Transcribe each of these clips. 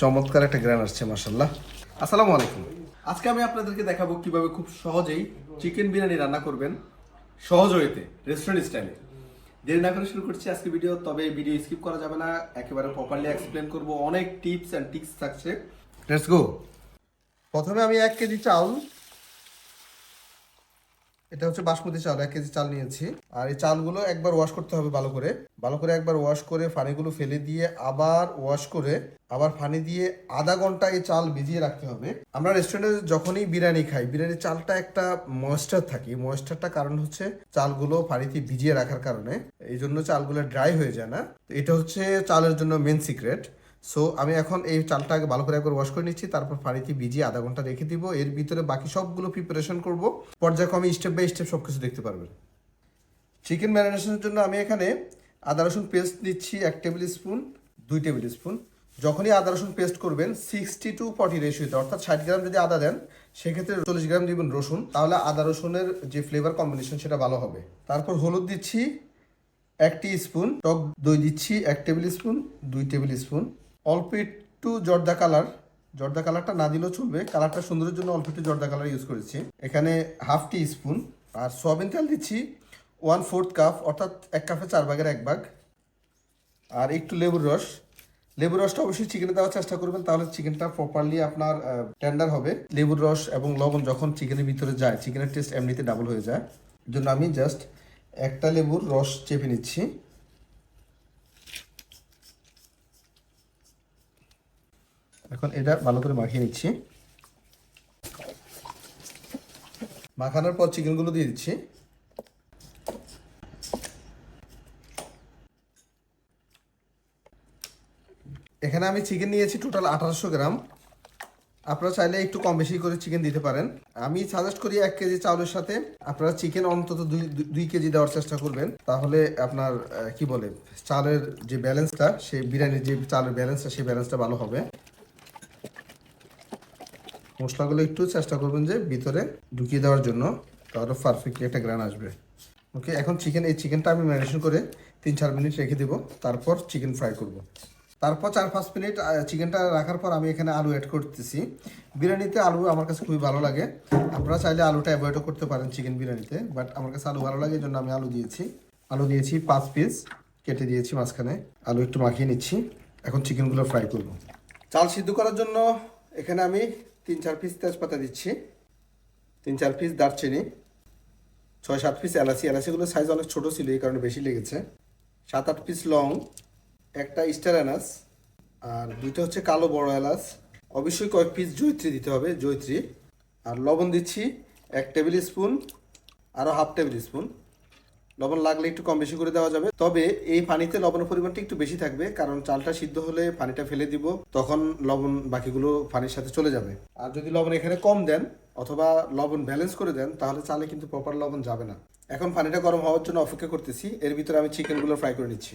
চমৎকার একটা গ্রান আসছে মাসাল্লাহ আসসালামু আলাইকুম। আজকে আমি আপনাদেরকে দেখাবো কীভাবে খুব সহজেই চিকেন বিরিয়ানি রান্না করবেন সহজ হইতে রেস্টুরেন্ট স্টাইলে দেরি না করে শুরু করছি আজকে ভিডিও, তবে ভিডিও স্কিপ করা যাবে না। একেবারে প্রপারলি এক্সপ্লেন করব। অনেক টিপস অ্যান্ড টিক্স থাকছে। লেটস গো প্রথমে আমি এক কেজি চাউল এটা হচ্ছে বাসমতি চাল, এক কেজি চাল নিয়েছি। আর এই চালগুলো একবার ওয়াশ করতে হবে ভালো করে। ভালো করে একবার ওয়াশ করে পানিগুলো ফেলে দিয়ে আবার ওয়াশ করে আবার ফানি দিয়ে আধা ঘণ্টা এই চাল ভিজিয়ে রাখতে হবে। আমরা রেস্টুরেন্টে যখনই বিরিয়ানি খাই বিরিয়ানির চালটা একটা ময়েশ্চার থাকে। ময়েশ্চারটা কারণ হচ্ছে চালগুলো পানিতে ভিজিয়ে রাখার কারণে। এই জন্য চালগুলো ড্রাই হয়ে যায় না। এটা হচ্ছে চালের জন্য মেন সিক্রেট সো আমি এখন এই চালটাকে ভালো করে একবার ওয়াশ করে নিচ্ছি, তারপর পানিতে ভিজিয়ে আধা ঘণ্টা রেখে দিব। এর ভিতরে বাকি সবগুলো প্রিপারেশন করব। পর্যায়ক্রমে স্টেপ বাই স্টেপ সব কিছু দেখতে পারবেন। চিকেন ম্যারিনেশনের জন্য আমি এখানে আদা, রসুন পেস্ট নিচ্ছি এক টেবিল স্পুন দুই টেবিল স্পুন যখনই আদা, রসুন পেস্ট করবেন সিক্সটি টু ফর্টি রেশিওতে অর্থাৎ ষাট গ্রাম যদি আদা দেন, সেক্ষেত্রে চল্লিশ গ্রাম দিবেন রসুন। তাহলে আদা, রসুনের যে ফ্লেভার কম্বিনেশন সেটা ভালো হবে। তারপর হলুদ দিচ্ছি এক স্পুন টক দই দিচ্ছি এক টেবিল স্পুন দুই টেবিল স্পুন অল্প একটু জর্দা কালার, জর্দা কালারটা না দিলেও চলবে। কালারটা সুন্দরের জন্য অল্প একটু জর্দা কালার ইউজ করেছি। এখানে হাফ টি স্পুন আর সয়াবিন তেল দিচ্ছি ওয়ান ফোর্থ কাপ অর্থাৎ এক কাপে চার ভাগের এক ভাগ। আর একটু লেবুর রস। লেবুর রসটা অবশ্যই চিকেনে দেওয়ার চেষ্টা করবেন, তাহলে চিকেনটা প্রপারলি আপনার টেন্ডার হবে। লেবুর রস এবং লবণ যখন চিকেনের ভিতরে যায় চিকেনের টেস্ট এমনিতে ডাবল হয়ে যায়। জন্য আমি জাস্ট একটা লেবুর রস চেপে নিচ্ছি। এখন এটা ভালো করে মাখিয়ে নিচ্ছি। মাখানোর পর চিকেনগুলো দিয়ে দিচ্ছি। এখানে আমি চিকেন নিয়েছি টোটাল আঠারোশো গ্রাম। আপনারা চাইলে একটু কম বেশি করে চিকেন দিতে পারেন। আমি সাজেস্ট করি এক কেজি চাউলের সাথে। আপনারা চিকেন অন্তত দুই দুই কেজি দেওয়ার চেষ্টা করবেন। তাহলে আপনার কি বলে, চালের যে ব্যালেন্সটা সেই বিরিয়ানির যে চালের ব্যালেন্সটা সেই ব্যালেন্সটা ভালো হবে। মশলাগুলো একটু চেষ্টা করবেন যে ভিতরে ঢুকিয়ে দেওয়ার জন্য। তাহলে পারফেক্টলি একটা গ্রান আসবে। ওকে এখন চিকেন এই চিকেনটা আমি ম্যারিনেশন করে তিন চার মিনিট রেখে দেবো। তারপর চিকেন ফ্রাই করব। তারপর চার পাঁচ মিনিট চিকেনটা রাখার পর আমি এখানে আলু অ্যাড করতেছি। বিরিয়ানিতে আলু আমার কাছে খুবই ভালো লাগে। আপনারা চাইলে আলুটা অ্যাভয়েডও করতে পারেন চিকেন বিরিয়ানিতে বাট আমার কাছে আলু ভালো লাগে, এই জন্য আমি আলু দিয়েছি। আলু দিয়েছি পাঁচ পিস কেটে দিয়েছি মাঝখানে। আলু একটু মাখিয়ে নিচ্ছি। এখন চিকেনগুলো ফ্রাই করব। চাল সিদ্ধ করার জন্য এখানে আমি তিন চার পিস তেজপাতা দিচ্ছি। তিন চার পিস দারচিনি। ছয় সাত পিস এলাচি। এলাচিগুলোর সাইজ অনেক ছোটো ছিল, এই কারণে বেশি লেগেছে। সাত আট পিস লং, একটা স্টার এলাচ আর দুইটা হচ্ছে কালো বড় এলাচ। অবশ্যই কয়েক পিস জৈত্রী দিতে হবে জৈত্রী আর লবণ দিচ্ছি এক টেবিল স্পুন আরও হাফ টেবিল স্পুন লবণ লাগলে একটু কম বেশি করে দেওয়া যাবে। তবে এই পানিতে লবণের পরিমাণটা একটু বেশি থাকবে, কারণ চালটা সিদ্ধ হলে পানিটা ফেলে দিব, তখন লবণ বাকিগুলো পানির সাথে চলে যাবে। আর যদি লবণ এখানে কম দেন অথবা লবণ ব্যালেন্স করে দেন, তাহলে চালে কিন্তু প্রপার লবণ যাবে না। এখন পানিটা গরম হওয়ার জন্য অপেক্ষা করতেছি, এর ভিতরে আমি চিকেনগুলো ফ্রাই করে নিচ্ছি।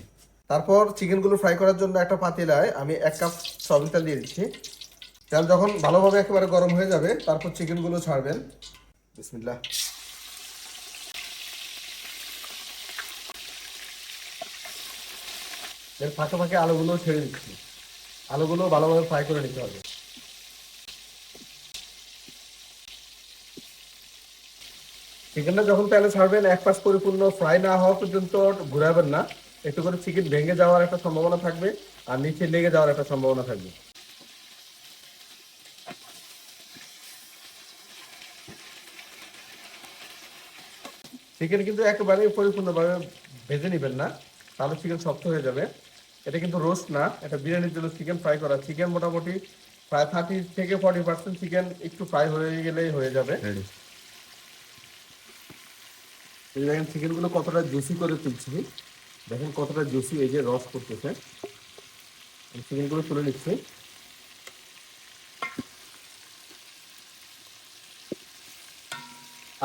তারপর চিকেনগুলো ফ্রাই করার জন্য একটা পাতিলায় আমি এক কাপ সয়াবিন তেল দিয়ে দিচ্ছি। তেল যখন ভালোভাবে একেবারে গরম হয়ে যাবে, তারপর চিকেনগুলো ছাড়বেন। বিসমিল্লাহ। এর ফাঁকে ফাঁকে আলুগুলো ছেড়ে দিচ্ছি। আলুগুলো ভালোভাবে ফ্রাই করে নিতে হবে। চিকেনটা যখন তেলে ছাড়বেন, এক পাশ পরিপূর্ণ ফ্রাই না হওয়া পর্যন্ত ঘুরাবেন না। একটু করে চিকেন ভেঙে যাওয়ার একটা সম্ভাবনা থাকবে আর নিচে লেগে যাওয়ার একটা সম্ভাবনা থাকবে। চিকেন কিন্তু একেবারে পরিপূর্ণভাবে ভেজে নেবেন না, তাহলে চিকেন শক্ত হয়ে যাবে। এটা কিন্তু রোস্ট না এটা বিরিয়ানির জন্য চিকেন ফ্রাই করা। চিকেন মোটামুটি প্রায় থার্টি থেকে ফর্টি পার্সেন্ট চিকেন একটু ফ্রাই হয়ে গেলেই হয়ে যাবে। এই দেখেন চিকেনগুলো কতটা জুসি করে তুলছি। দেখেন কতটা জুসি এই যে রস করতেছে। চিকেনগুলো তুলে নিচ্ছি।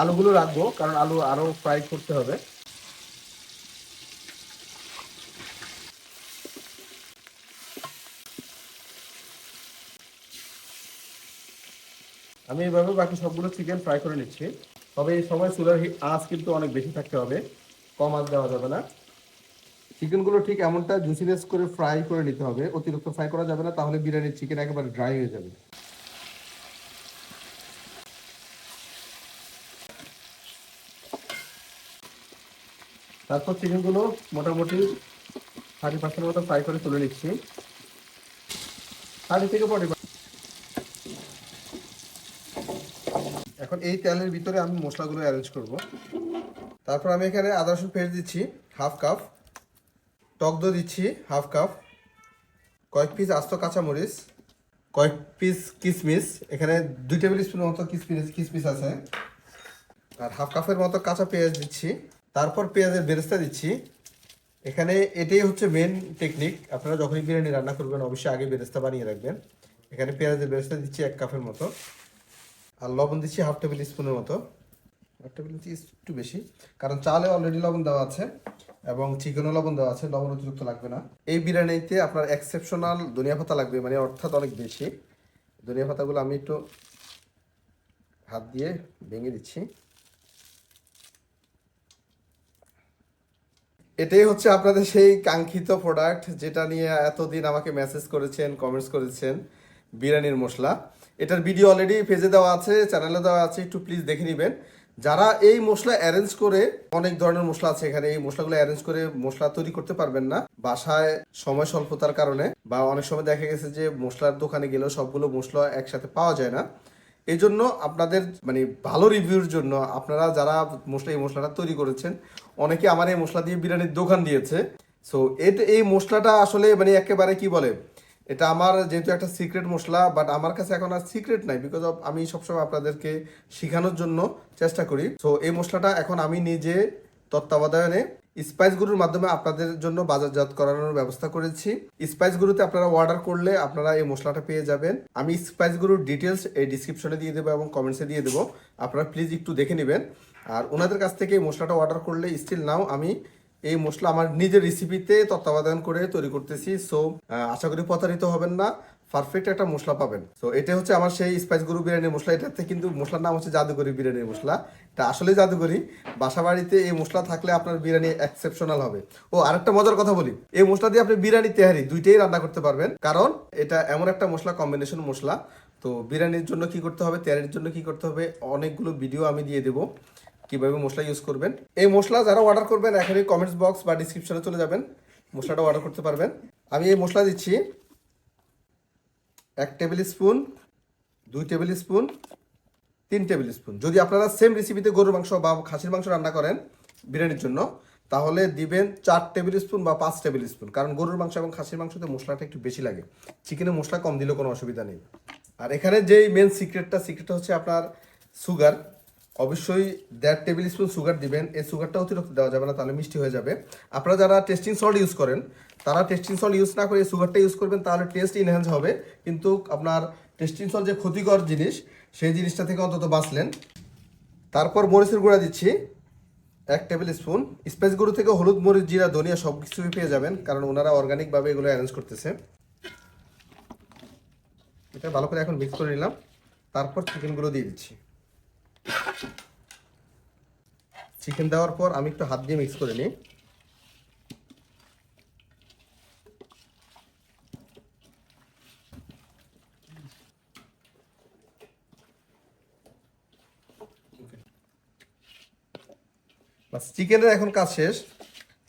আলুগুলো রাখব কারণ আলু আরও ফ্রাই করতে হবে। আমি এইভাবে বাকি সবগুলো চিকেন ফ্রাই করে নিচ্ছি। তবে এই সময় চুলার আঁচ কিন্তু অনেক বেশি থাকতে হবে। কম আঁচ দেওয়া যাবে না। চিকেনগুলো ঠিক এমনটা জুসিনেস করে ফ্রাই করে নিতে হবে। অতিরিক্ত ফ্রাই করা যাবে না, তাহলে বিরিয়ানির চিকেন একেবারে ড্রাই হয়ে যাবে। তারপর চিকেনগুলো মোটামুটি থার্টি পার্সেন্ট মতো ফ্রাই করে তুলে নিচ্ছি। থার্টি থেকে ফর্টি এখন এই তেলের ভিতরে আমি মশলাগুলো অ্যারেঞ্জ করব। তারপর আমি এখানে আদা, রসুন পেস্ট দিচ্ছি হাফ কাপ টক দই দিচ্ছি হাফ কাপ কয়েক পিস আস্ত কাঁচামরিচ, কয়েক পিস কিশমিশ এখানে দুই টেবিল স্পুন মতো কিশমিশ কিশমিশ আছে। আর হাফ কাপের মতো কাঁচা পেঁয়াজ দিচ্ছি। তারপর পেঁয়াজের বেরেস্তা দিচ্ছি। এখানে এটাই হচ্ছে মেন টেকনিক আপনারা যখনই বিরিয়ানি রান্না করবেন, অবশ্যই আগে বেরেস্তা বানিয়ে রাখবেন। এখানে পেঁয়াজের বেরেস্তা দিচ্ছি এক কাপের মতো। আর লবণ দিচ্ছি হাফ টেবিল স্পুনের মতো। হাফ টেবিল একটু বেশি। কারণ চালে অলরেডি লবণ দেওয়া আছে এবং চিকেনও লবণ দেওয়া আছে, লবণ অতিরিক্ত লাগবে না। এই বিরিয়ানিতে আপনার এক্সেপশনাল ধনিয়া পাতা লাগবে মানে অর্থাৎ অনেক বেশি। ধনিয়া পাতাগুলো আমি একটু হাত দিয়ে ভেঙে দিচ্ছি। এটাই হচ্ছে আপনাদের সেই কাঙ্ক্ষিত প্রোডাক্ট যেটা নিয়ে এতদিন আমাকে মেসেজ করেছেন কমেন্টস করেছেন, বিরিয়ানির মশলা। এটার ভিডিও অলরেডি পেজে দেওয়া আছে চ্যানেলে দেওয়া আছে, একটু প্লিজ দেখে নেবেন। যারা এই মশলা অ্যারেঞ্জ করে, অনেক ধরনের মশলা আছে এখানে, এই মশলাগুলো অ্যারেঞ্জ করে মশলা তৈরি করতে পারবেন না। বাসায় সময় স্বল্পতার কারণে বা অনেক সময় দেখা গেছে যে মশলার দোকানে গেলেও সবগুলো মশলা একসাথে পাওয়া যায় না। এই জন্য আপনাদের মানে ভালো রিভিউর জন্য আপনারা যারা মশলা, এই মশলাটা তৈরি করেছেন, অনেকে আমার এই মশলা দিয়ে বিরিয়ানির দোকান দিয়েছে। সো এটা এই মশলাটা আসলে মানে একেবারে কি বলে এটা আমার যেহেতু একটা সিক্রেট মশলা বাট আমার কাছে এখন আর সিক্রেট নাই বিকজ অফ আমি সবসময় আপনাদেরকে শেখানোর জন্য চেষ্টা করি। সো এই মশলাটা এখন আমি নিজে তত্ত্বাবধানে স্পাইস গুরুর মাধ্যমে আপনাদের জন্য বাজারজাত করানোর ব্যবস্থা করেছি। স্পাইস গুরুতে আপনারা অর্ডার করলে আপনারা এই মশলাটা পেয়ে যাবেন। আমি স্পাইস গুরুর ডিটেলস এই ডিসক্রিপশনে দিয়ে দেবো এবং কমেন্টসে দিয়ে দেবো। আপনারা প্লিজ একটু দেখে নেবেন। আর ওনাদের কাছ থেকে এই মশলাটা অর্ডার করলে স্টিল নাও আমি এই মশলা আমার নিজের রেসিপিতে তত্ত্বাবধান করে তৈরি করতেছি। সো আশা করি প্রতারিত হবেন না। পারফেক্ট একটা মশলা পাবেন। তো এটা হচ্ছে আমার সেই স্পাইস গরু বিরিয়ানির মশলা। এটাতে কিন্তু মশলার নাম হচ্ছে জাদুকরি বিরিয়ানির মশলা। এটা আসলে জাদুকরি। বাসা বাড়িতে এই মশলা থাকলে আপনার বিরিয়ানি এক্সেপশনাল হবে। ও, আরেকটা মজার কথা বলি। এই মশলা দিয়ে আপনি বিরিয়ানি তেহারি দুইটাই রান্না করতে পারবেন। কারণ এটা এমন একটা মশলা কম্বিনেশন মশলা। তো বিরিয়ানির জন্য কি করতে হবে তেহারির জন্য কি করতে হবে, অনেকগুলো ভিডিও আমি দিয়ে দেবো। কীভাবে মশলা ইউজ করবেন। এই মশলা যারা অর্ডার করবেন, এখনই কমেন্টস বক্স বা ডিসক্রিপশনে চলে যাবেন। মশলাটা অর্ডার করতে পারবেন। আমি এই মশলা দিচ্ছি এক টেবিল স্পুন দুই টেবিল স্পুন তিন টেবিল স্পুন যদি আপনারা সেম রেসিপিতে গরুর মাংস বা খাসির মাংস রান্না করেন বিরিয়ানির জন্য, তাহলে দিবেন চার টেবিল স্পুন বা পাঁচ টেবিল স্পুন কারণ গরুর মাংস এবং খাসির মাংসতে মশলাটা একটু বেশি লাগে। চিকেনে মশলা কম দিলেও কোনো অসুবিধা নেই। আর এখানে যেই মেন সিক্রেটটা সিক্রেটটা হচ্ছে আপনার সুগার অবশ্যই দেড় টেবিল স্পুন সুগার দিবেন। এই সুগারটা অতিরিক্ত দেওয়া যাবে না, তাহলে মিষ্টি হয়ে যাবে। আপনারা যারা টেস্টিং সল্ট ইউজ করেন, তারা টেস্টিং সল্ট ইউজ না করে সুগারটা ইউজ করবেন, তাহলে টেস্ট ইনহ্যান্স হবে। কিন্তু আপনার টেস্টিং সল্ট যে ক্ষতিকর জিনিস, সেই জিনিসটা থেকে অন্তত বাঁচলেন। তারপর মরিচের গুঁড়া দিচ্ছি, এক টেবিল স্পুন। স্পাইস গুঁড়ো থেকে হলুদ, মরিচ, জিরা, ধনিয়া সব কিছুই পেয়ে যাবেন, কারণ ওনারা অর্গানিকভাবে এগুলো অ্যারেঞ্জ করতেছে। এটা ভালো করে এখন মিক্স করে নিলাম। তারপর চিকেনগুলো দিয়ে দিচ্ছি। চিকেন দেওয়ার পর আমি একটু হাত দিয়ে মিক্স করে নিই। চিকেনের এখন কাজ শেষ।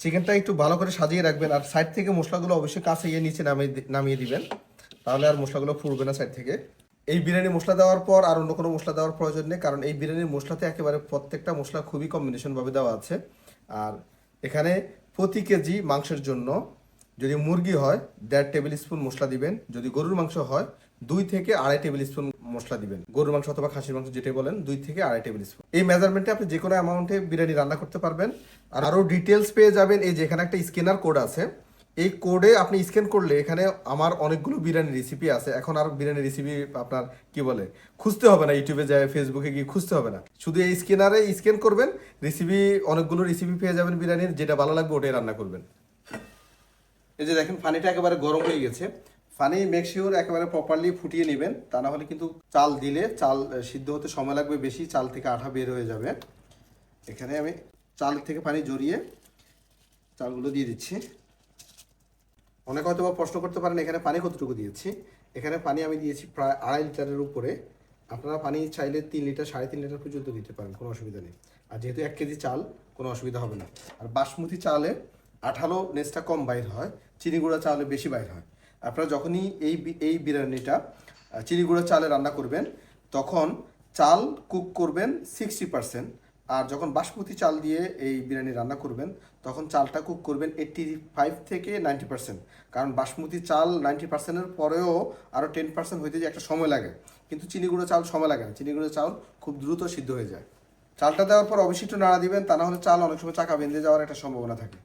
চিকেনটা একটু ভালো করে সাজিয়ে রাখবেন আর সাইড থেকে মশলাগুলো অবশ্যই কাছে গিয়ে নিচে নামিয়ে নামিয়ে দিবেন। তাহলে আর মশলাগুলো ফুরবে না সাইড থেকে। এই বিরিয়ানি মশলা দেওয়ার পর আর অন্য কোনো মশলা দেওয়ার প্রয়োজন নেই, কারণ এই বিরিয়ানির মশলাতে একেবারে প্রত্যেকটা মশলা খুবই কম্বিনেশনভাবে দেওয়া আছে। আর এখানে প্রতি কেজি মাংসের জন্য যদি মুরগি হয়, দেড় টেবিল স্পুন মশলা দিবেন। যদি গরুর মাংস হয়, দুই থেকে আড়াই টেবিল স্পুন মশলা দিবেন। গরুর মাংস অথবা খাসির মাংস যেটাই বলেন, দুই থেকে আড়াই টেবিল স্পুন এই মেজারমেন্টে আপনি যে কোনো অ্যামাউন্টে বিরিয়ানি রান্না করতে পারবেন। আর আরও ডিটেলস পেয়ে যাবেন, এই যে এখানে একটা স্ক্যানার কোড আছে। এই কোডে আপনি স্ক্যান করলে এখানে আমার অনেকগুলো বিরিয়ানি রেসিপি আছে। এখন আর বিরিয়ানি রেসিপি আপনার কি বলে? খুঁজতে হবে না, ইউটিউবে যায় ফেসবুকে গিয়ে খুঁজতে হবে না। শুধু এই স্ক্যানারে স্ক্যান করবেন রেসিপি অনেকগুলো রেসিপি পেয়ে যাবেন বিরিয়ানির, যেটা ভালো লাগবে ওটাই রান্না করবেন। এই যে দেখেন পানিটা একেবারে গরম হয়ে গেছে। পানি মেকশিওর একেবারে প্রপারলি ফুটিয়ে নেবেন, তা না হলে কিন্তু চাল দিলে চাল সিদ্ধ হতে সময় লাগবে বেশি, চাল থেকে আঠা বের হয়ে যাবে। এখানে আমি চাল থেকে পানি জড়িয়ে চালগুলো দিয়ে দিচ্ছি। অনেকে হয়তো বা প্রশ্ন করতে পারেন, এখানে পানি কতটুকু দিয়েছি? এখানে পানি আমি দিয়েছি প্রায় আড়াই লিটারের উপরে। আপনারা পানি চাইলে তিন লিটার, সাড়ে তিন লিটার পর্যন্ত দিতে পারেন, কোনো অসুবিধা নেই। আর যেহেতু এক কেজি চাল, কোনো অসুবিধা হবে না। আর বাসমতি চালে আঠালো নেসটা কম বাইর হয়, চিনি গুঁড়া চালে বেশি বাইর হয়। আপনারা যখনই এই এই বিরিয়ানিটা চিনি গুঁড়া চালে রান্না করবেন, তখন চাল কুক করবেন সিক্সটি পার্সেন্ট আর যখন বাসমতি চাল দিয়ে এই বিরিয়ানি রান্না করবেন, তখন চালটা কুক করবেন এইট্টি ফাইভ থেকে নাইনটি পার্সেন্ট কারণ বাসমতি চাল নাইনটি পার্সেন্টের পরেও আরও টেন পার্সেন্ট হইতে যে একটা সময় লাগে। কিন্তু চিনি গুঁড়ো চাল সময় লাগে না। চিনি গুঁড়ো চাল খুব দ্রুত সিদ্ধ হয়ে যায়। চালটা দেওয়ার পর অবশ্যই একটু নাড়া দিবেন, তা না হলে চাল অনেক সময় চাকা বেঁধে যাওয়ার একটা সম্ভাবনা থাকে।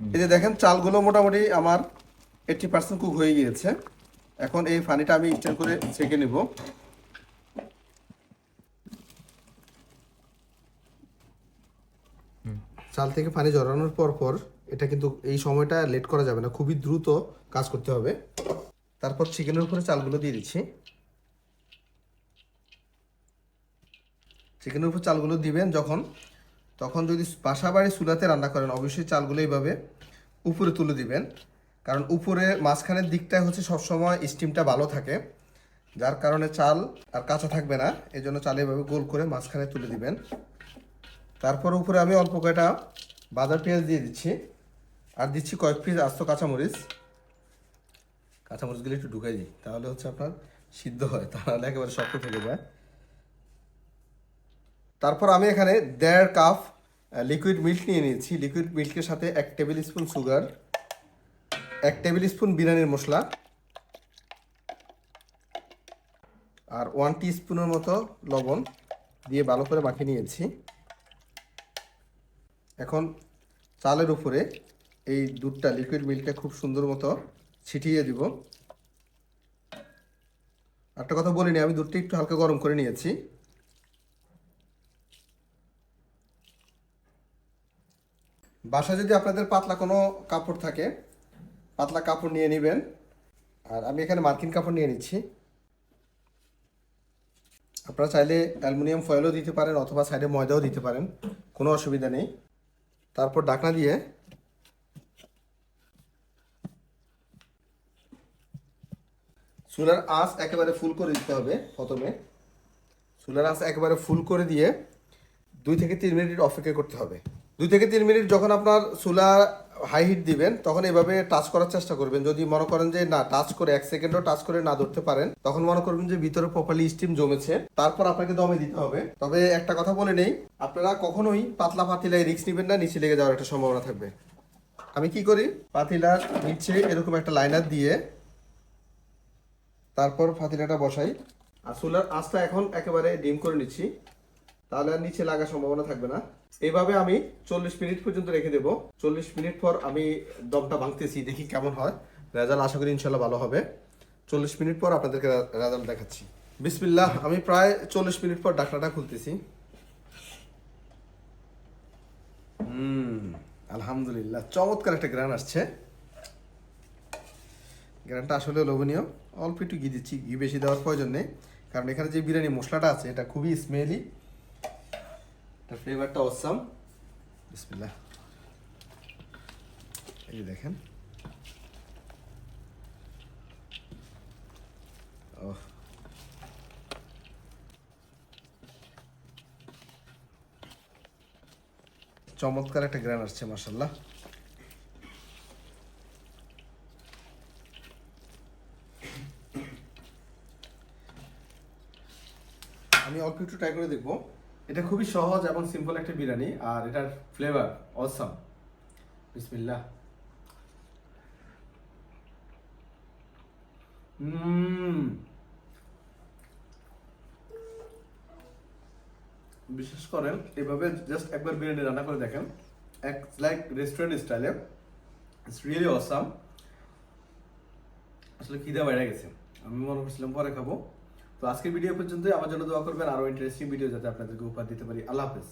এই যে দেখেন, চালগুলো মোটামুটি আমার এইট্টি পার্সেন্ট কুক হয়ে গিয়েছে। এখন এই পানিটা আমি স্ট্যান্ড করে ছেঁকে নেব। চাল থেকে পানি জড়ানোর পর পর এটা কিন্তু এই সময়টা লেট করা যাবে না, খুবই দ্রুত কাজ করতে হবে। তারপর চিকেনের উপরে চালগুলো দিয়ে দিচ্ছি। চিকেনের উপর চালগুলো দিবেন যখন, তখন যদি বাসা বাড়ি চুলাতে রান্না করেন, অবশ্যই চালগুলো এইভাবে উপরে তুলে দিবেন। কারণ উপরে মাঝখানের দিকটা হচ্ছে সবসময় স্টিমটা ভালো থাকে। যার কারণে চাল আর কাঁচা থাকবে না এই জন্য চাল এভাবে গোল করে মাঝখানে তুলে দিবেন। তারপর উপরে আমি অল্প কয়টা বাজার পেঁয়াজ দিয়ে দিচ্ছি। আর দিচ্ছি কয়েক পিস আস্ত কাঁচামরিচ। কাঁচামরিচগুলো একটু ঢুকাই দিই, তাহলে হচ্ছে আপনার সিদ্ধ হয়, তাহলে একেবারে শক্ত থেকে যায়। তারপর আমি এখানে দেড় কাপ লিকুইড মিল্ক নিয়ে নিয়েছি। লিকুইড মিল্কের সাথে এক টেবিল স্পুন সুগার এক টেবিল স্পুন বিরিয়ানির মশলা, আর ওয়ান টি স্পুনের মতো লবণ দিয়ে ভালো করে মাখিয়ে নিয়েছি। এখন চালের উপরে এই দুধটা লিকুইড মিল্কটা খুব সুন্দর মতো ছিটিয়ে দিব। একটা কথা বলিনি, আমি দুধটা একটু হালকা গরম করে নিয়েছি। বাসায় যদি আপনাদের পাতলা কোনো কাপড় থাকে, পাতলা কাপড় নিয়ে নেবেন। আর আমি এখানে মার্কিন কাপড় নিয়ে নিচ্ছি। আপনারা চাইলে অ্যালুমিনিয়াম ফয়েলও দিতে পারেন অথবা সাইডে ময়দাও দিতে পারেন, কোনো অসুবিধা নেই। তারপর ডাকনা দিয়ে চুলার আঁচ একেবারে ফুল করে দিতে হবে প্রথমে। চুলার আঁচ একেবারে ফুল করে দিয়ে দুই থেকে তিন মিনিট অপেক্ষা করতে হবে। দুই থেকে তিন মিনিট যখন আপনার চুলা হাই হিট দিবেন, তখন এভাবে টাচ করার চেষ্টা করবেন। যদি মনে করেন যে না টাচ করে এক সেকেন্ডও টাচ করে না ধরতে পারেন, তখন মনে করবেন যে ভিতরে প্রপারলি স্টিম জমেছে। তারপর আপনাকে দমে দিতে হবে। তবে একটা কথা বলে নেই, আপনারা কখনোই পাতলা পাতিলায় রিস্ক নেবেন না, নিচে লেগে যাওয়ার একটা সম্ভাবনা থাকবে। আমি কি করি? পাতিলার নিচে এরকম একটা লাইনার দিয়ে তারপর পাতিলাটা বসাই। আর চুলার আঁচটা এখন একেবারে ডিম করে নিচ্ছি। তাহলে আর নিচে লাগার সম্ভাবনা থাকবে না। এইভাবে আমি চল্লিশ মিনিট পর্যন্ত রেখে দেবো। চল্লিশ মিনিট পর আমি দমটা ভাঙতেছি, দেখি কেমন হয়। রেজাল্ট আশা করি ইনশাল্লাহ ভালো হবে। চল্লিশ মিনিট পর আপনাদেরকে রেজাল্ট দেখাচ্ছি। বিসমিল্লাহ, আমি প্রায় চল্লিশ মিনিট পর ডাকনাটা খুলতেছি। হুম, আলহামদুলিল্লাহ। চমৎকার একটা গ্রান আসছে। গ্রানটা আসলে লোভনীয়। অল্প একটু ঘি দিচ্ছি, ঘি বেশি দেওয়ার প্রয়োজন নেই। কারণ এখানে যে বিরিয়ানি মশলাটা আছে, এটা খুবই স্মেলি ফ্লেভারটা অসাম বিসমিল্লাহ। এই যে দেখেন। ওহ। চমৎকার একটা গ্রান আসছে মার্শাল্লাহ আমি অল্প একটু ট্রাই করে দেখব। এটা খুবই সহজ এবং সিম্পল একটা বিরিয়ানি, আর এটার ফ্লেভার অসাম বিসমিল্লাহ। উম বিশেষ করেন, এভাবে জাস্ট একবার বিরিয়ানি রান্না করে দেখেন, এক লাইক রেস্টুরেন্ট স্টাইলে ইটস রিয়েলি অসাম আসলে খিদে বাইরে গেছে। আমি মনে করছিলাম পরে খাব। তো আজকের ভিডিও পর্যন্ত আমার জন্য দোয়া করবেন। আরও ইন্টারেস্টিং ভিডিও যাতে আপনাদেরকে উপহার দিতে পারি। আল্লাহ হাফেজ।